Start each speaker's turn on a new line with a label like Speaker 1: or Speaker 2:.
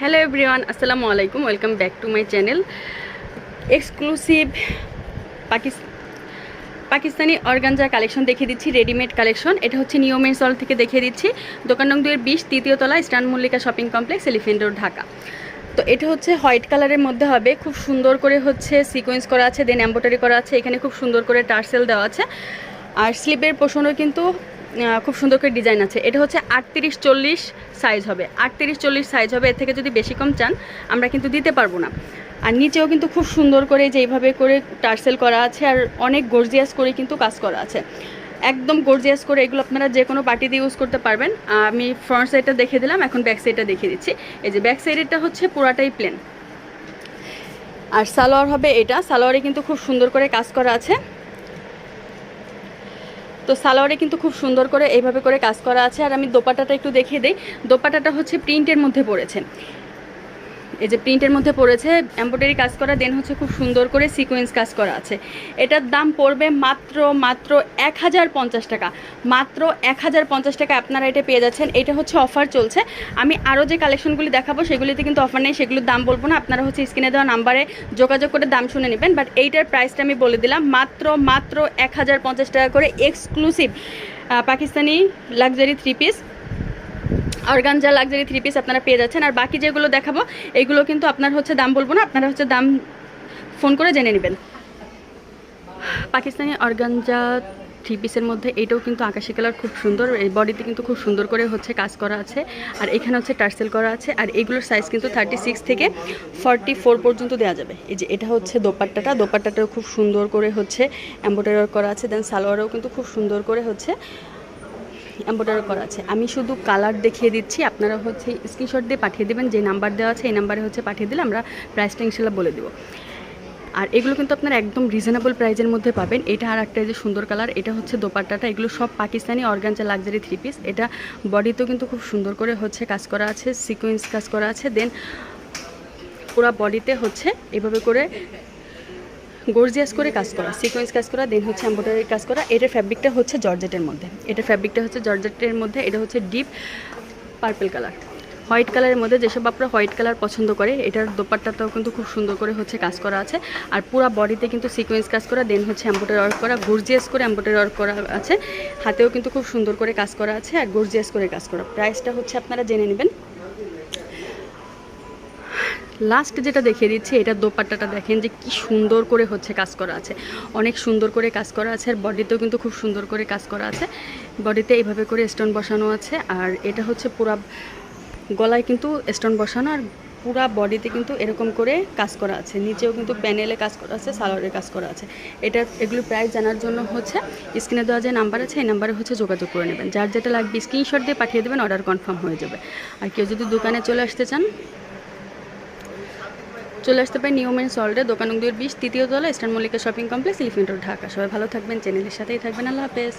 Speaker 1: Hello everyone আসসালামু আলাইকুম welcome back to my channel exclusive পাকিস Pakistani organza collection দেখিয়ে দিচ্ছি রেডিমেড কালেকশন এটা হচ্ছে নিয়মের সল থেকে দেখিয়ে দিচ্ছি। দোকান নং দুয়ের বিশ, তৃতীয় তলা Eastern Mallika Shopping Complex Elephant Road Dhaka. তো এটা হচ্ছে হোয়াইট কালারের মধ্যে হবে। খুব সুন্দর করে হচ্ছে সিকোয়েন্স করা আছে দেন এম্বোটারি করা আছে। এখানে খুব সুন্দর করে টার্সেল দেওয়া আছে। আর স্লিপের পোষণও কিন্তু খুব সুন্দর করে ডিজাইন আছে। এটা হচ্ছে আটত্রিশ চল্লিশ সাইজ হবে। আটত্রিশ চল্লিশ সাইজ হবে, এর থেকে যদি বেশি কম চান, আমরা কিন্তু দিতে পারব না। আর নিচেও কিন্তু খুব সুন্দর করে যে এইভাবে করে টার্সেল করা আছে আর অনেক গর্জিয়াস করে কিন্তু কাজ করা আছে। একদম গর্জিয়াস করে এগুলো আপনারা যে কোনো পার্টিতে ইউজ করতে পারবেন। আমি ফ্রন্ট সাইডটা দেখে দিলাম, এখন ব্যাক সাইডটা দেখিয়ে দিচ্ছি। এই যে ব্যাক সাইডেরটা হচ্ছে পুরাটাই প্লেন আর সালোয়ার হবে এটা। সালোয়ারে কিন্তু খুব সুন্দর করে কাজ করা আছে। তো সালোয়ারে কিন্তু খুব সুন্দর করে এইভাবে করে কাজ করা আছে। আর আমি দোপাটাটা একটু দেখিয়ে দিই। দোপাটাটা হচ্ছে প্রিন্টের মধ্যে পড়েছে। এই যে প্রিন্টের মধ্যে পড়েছে এম্ব্রয়ডারি কাজ করা দেন হচ্ছে খুব সুন্দর করে সিকোয়েন্স কাজ করা আছে। এটার দাম পড়বে মাত্র মাত্র এক হাজার পঞ্চাশ টাকা। মাত্র এক হাজার পঞ্চাশ টাকা আপনারা এটা পেয়ে যাচ্ছেন। এটা হচ্ছে অফার চলছে। আমি আরও যে কালেকশনগুলি দেখাবো, সেগুলিতে কিন্তু অফার নেই, সেগুলোর দাম বলব না। আপনারা হচ্ছে স্ক্রিনে দেওয়া নাম্বারে যোগাযোগ করে দাম শুনে নেবেন। বাট এইটার প্রাইসটা আমি বলে দিলাম, মাত্র মাত্র এক হাজার পঞ্চাশ টাকা করে exclusive Pakistani luxury three piece organza luxury three piece আপনারা পেয়ে যাচ্ছেন। আর বাকি যেগুলো দেখাবো, এগুলো কিন্তু আপনার হচ্ছে দাম বলব না, আপনারা হচ্ছে দাম ফোন করে জেনে নেবেন। পাকিস্তানি অর্গানজা থ্রি পিসের মধ্যে এটাও কিন্তু আকাশি কালার খুব সুন্দর এই বডিতে কিন্তু খুব সুন্দর করে হচ্ছে কাজ করা আছে। আর এখানে হচ্ছে টার্সেল করা আছে, আর এগুলোর সাইজ কিন্তু থার্টি সিক্স থেকে ফর্টি ফোর পর্যন্ত দেওয়া যাবে। এই যে এটা হচ্ছে দোপাট্টাটা, দোপাট্টাটাও খুব সুন্দর করে হচ্ছে এম্ব্রয়ডারি করা আছে দেন সালোয়ারও কিন্তু খুব সুন্দর করে হচ্ছে এম্ব্রয়ডারি করা আছে। আমি শুধু কালার দেখিয়ে দিচ্ছি, আপনারা হচ্ছে স্ক্রিনশট দিয়ে পাঠিয়ে দেবেন, যে নাম্বার দেওয়া আছে, এই নাম্বারে হচ্ছে পাঠিয়ে দিলে আমরা প্রাইসটা ইনশাল্লাহ বলে দেবো। আর এগুলো কিন্তু আপনারা একদম রিজনেবল প্রাইজের মধ্যে পাবেন। এটা আর একটা যে সুন্দর কালার এটা হচ্ছে দোপাট্টাটা। এগুলো সব Pakistani organza luxury three piece এটা বডিতেও কিন্তু খুব সুন্দর করে হচ্ছে কাজ করা আছে সিকোয়েন্স কাজ করা আছে। দেন পুরো বডিতে হচ্ছে এভাবে করে গর্জিয়াস করে কাজ করা সিকোয়েন্স কাজ করা দেন হচ্ছে এম্ব্রয়ডারি কাজ করা, এটার ফ্যাব্রিকটা হচ্ছে জর্জেটের মধ্যে। এটার ফ্যাব্রিকটা হচ্ছে জর্জেটের মধ্যে, এটা হচ্ছে ডিপ পার্পল কালার হোয়াইট কালারের মধ্যে যেসব আপনারা হোয়াইট কালার পছন্দ করে, এটার দোপাট্টাটাও কিন্তু খুব সুন্দর করে হচ্ছে কাজ করা আছে। আর পুরো বডিতে কিন্তু সিকোয়েন্স কাজ করা দেন হচ্ছে এম্ব্রয়ডারি ওয়ার্ক করা গর্জিয়াস করে এম্ব্রয়ডারি ওয়ার্ক করা আছে। হাতেও কিন্তু খুব সুন্দর করে কাজ করা আছে, আর গর্জিয়াস করে কাজ করা। প্রাইসটা হচ্ছে আপনারা জেনে নেবেন। লাস্ট যেটা দেখিয়ে দিচ্ছি, এটা দোপাট্টাটা দেখেন যে কি সুন্দর করে হচ্ছে কাজ করা আছে। অনেক সুন্দর করে কাজ করা আছে, আর বডিতেও কিন্তু খুব সুন্দর করে কাজ করা আছে। বডিতে এইভাবে করে স্টোন বসানো আছে, আর এটা হচ্ছে পুরা গলায় কিন্তু স্টোন বসানো, আর পুরা বডিতে কিন্তু এরকম করে কাজ করা আছে। নিচেও কিন্তু প্যানেলে কাজ করা আছে সালোয়ারে কাজ করা আছে। এটা, এগুলো প্রাইস জানার জন্য হচ্ছে স্ক্রিনে দেওয়া যে নাম্বার আছে, এই নাম্বারে হচ্ছে যোগাযোগ করে নেবেন। যার যেটা লাগবে স্ক্রিনশট দিয়ে পাঠিয়ে দেবেন অর্ডার কনফার্ম হয়ে যাবে। আর কেউ যদি দোকানে চলে আসতে চান চলে আসতে পারে মেন সল্টে দোকান দুয়ের বিশ, তৃতীয় তলা Eastern Mallika Shopping Complex Elephant Road, Dhaka. সবাই ভালো থাকবেন, চ্যানেলের সাথেই থাকবেন। আল্লাহ হাফেজ।